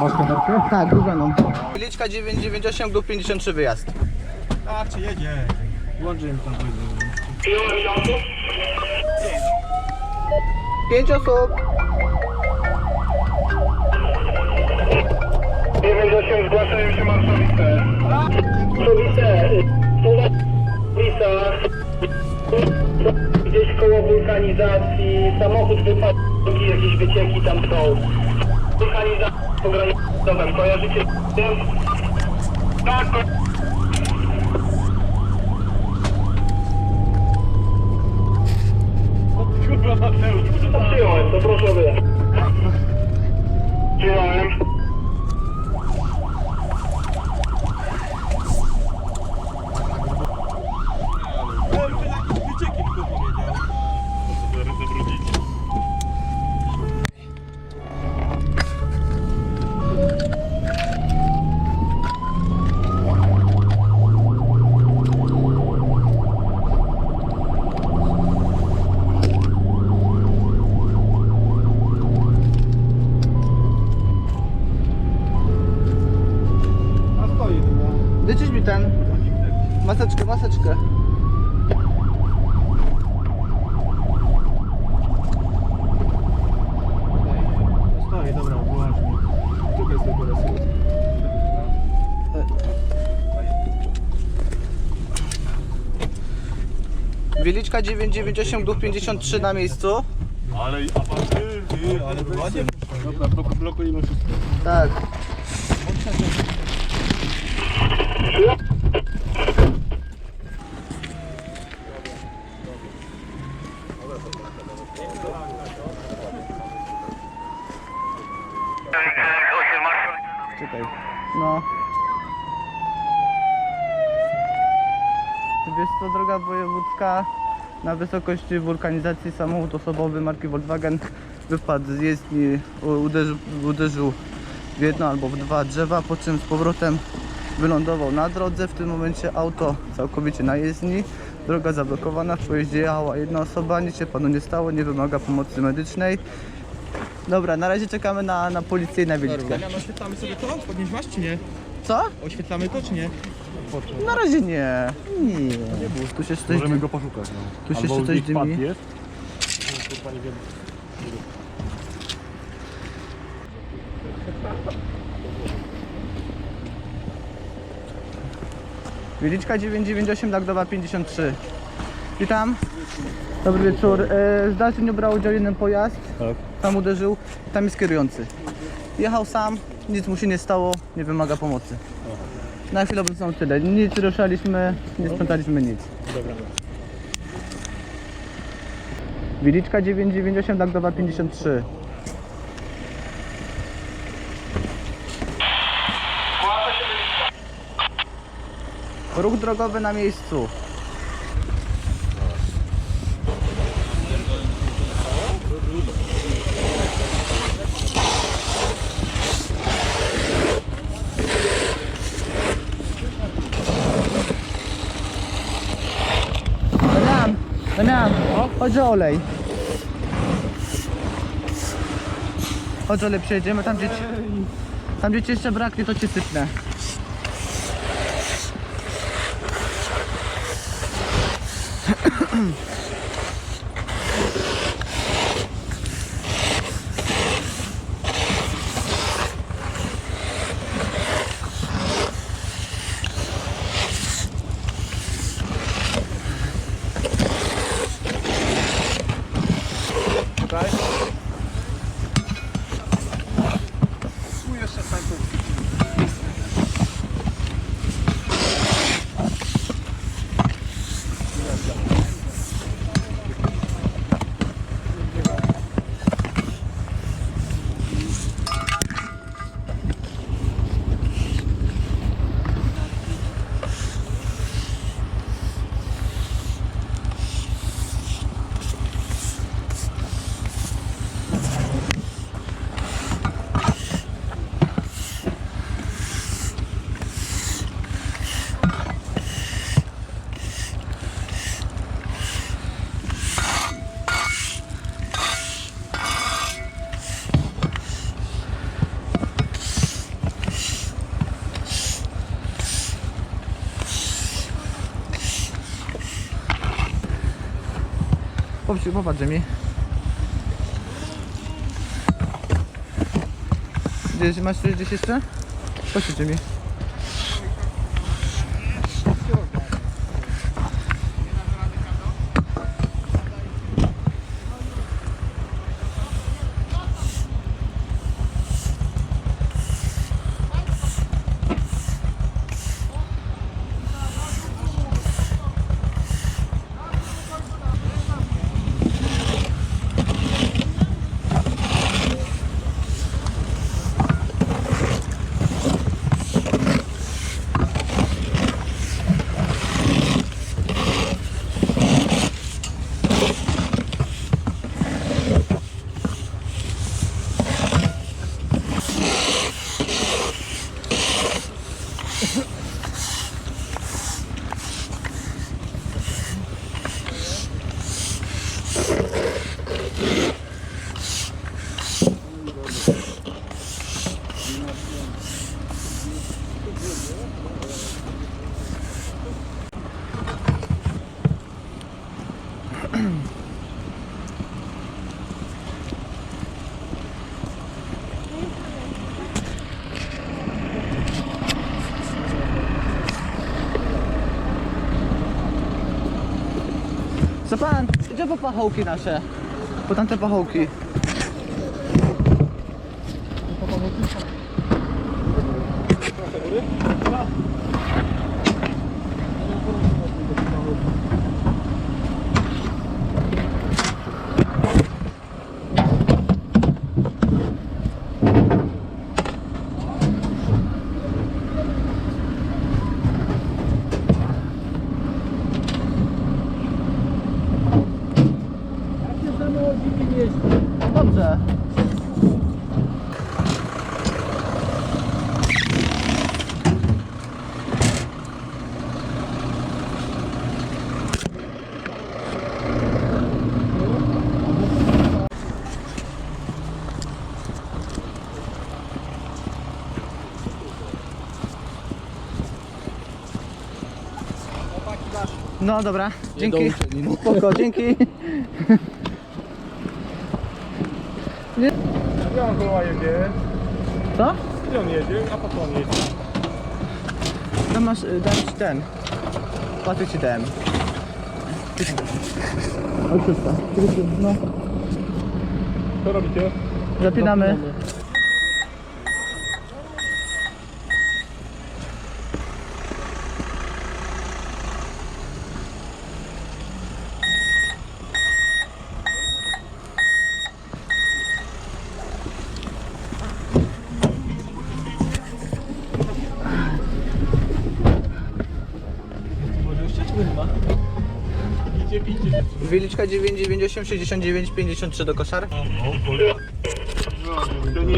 Masz kamerkę? Tak, gównianą. Liczka 998 lub 53 wyjazd. Tak, czy jedzie? Włączę im tam powiedzieć. Pięć osób. 98 zgłaszają się marszowice. Marszowice, koło wulkanizacji, samochód wypadł, jakieś wycieki tam są. Wulkanizacja pogranicową, kojarzycie? Tak, Wieliczka 998 lub 53 na miejscu. Ale, a pan ty, ty, ale ładnie. Dobra, blok, blokujemy wszystko. Tak. Czekaj. No. Wiesz co, droga wojewódzka na wysokości wulkanizacji samochód osobowy marki Volkswagen wypadł z jezdni, uderzył, uderzył w jedno albo w dwa drzewa, po czym z powrotem wylądował na drodze. W tym momencie auto całkowicie na jezdni. Droga zablokowana, w pojeździe jechała jedna osoba, nic się panu nie stało, nie wymaga pomocy medycznej. Dobra, na razie czekamy na, na policję i na wieliczkę. Damian, oświetlamy sobie to? Podnieś masz czy nie? Co? Oświetlamy to czy nie? Na razie nie. Nie. Tu się coś Możemy go poszukać, no. Tu się Albo jeszcze coś gdzieś pad dymi. jest. No, kurwa, nie wiem. Wieliczka 998, Dagdowa 53. Witam. Dobry wieczór. E, W zdarzeniu brał udział jeden pojazd. Tak. Tam uderzył. Tam jest kierujący. Jechał sam, nic mu się nie stało, nie wymaga pomocy. Na chwilę obecną tyle. Nic ruszaliśmy, nie sprzątaliśmy nic. Dobra. Wieliczka 998, Dagdowa 53. Ruch drogowy na miejscu. Damian, chodź o olej. Chodź olej, przejedziemy tam gdzie... Ci, tam gdzie ci jeszcze braknie, to cię sypnę. Popatrz, popatrz mi. Gdzieś, masz coś gdzieś jeszcze? Popatrz mi. Co pan? Gdzie po pachołki nasze? Po tamte pachołki. Dobrze. No dobra, dzięki. Spoko, dzięki. Gdzie on koła jedzie? Co? Gdzie on jedzie? A po co on jedzie? Tam masz, y, dam ci ten. Patrzę ci dałem. Ojczysta. No, Co robicie? zapinamy. Wieliczka 998 69 53 do koszar. To nie